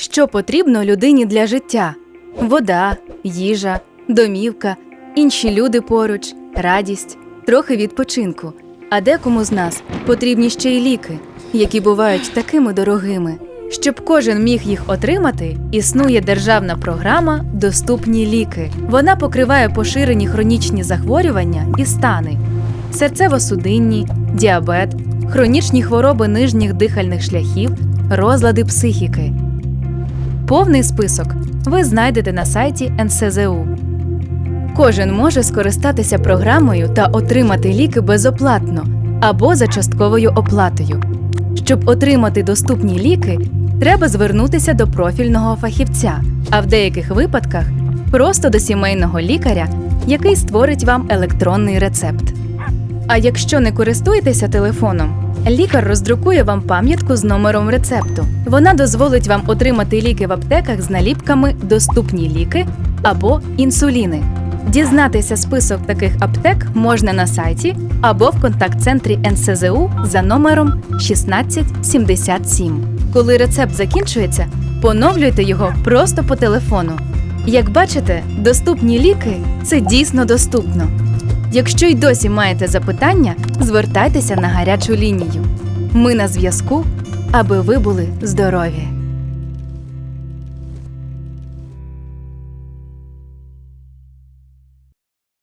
Що потрібно людині для життя: вода, їжа, домівка, інші люди поруч, радість, трохи відпочинку. А декому з нас потрібні ще й ліки, які бувають такими дорогими. Щоб кожен міг їх отримати, існує державна програма Доступні ліки. Вона покриває поширені хронічні захворювання і стани: серцево-судинні, діабет, хронічні хвороби нижніх дихальних шляхів, розлади психіки. Повний список ви знайдете на сайті НСЗУ. Кожен може скористатися програмою та отримати ліки безоплатно або за частковою оплатою. Щоб отримати доступні ліки, треба звернутися до профільного фахівця, а в деяких випадках просто до сімейного лікаря, який створить вам електронний рецепт. А якщо не користуєтеся телефоном, лікар роздрукує вам пам'ятку з номером рецепту. Вона дозволить вам отримати ліки в аптеках з наліпками Доступні ліки або інсуліни. Дізнатися список таких аптек можна на сайті або в контакт-центрі НСЗУ за номером 1677. Коли рецепт закінчується, поновлюйте його просто по телефону. Як бачите, доступні ліки це дійсно доступно. Якщо й досі маєте запитання, звертайтеся на гарячу лінію. Ми на зв'язку, аби ви були здорові.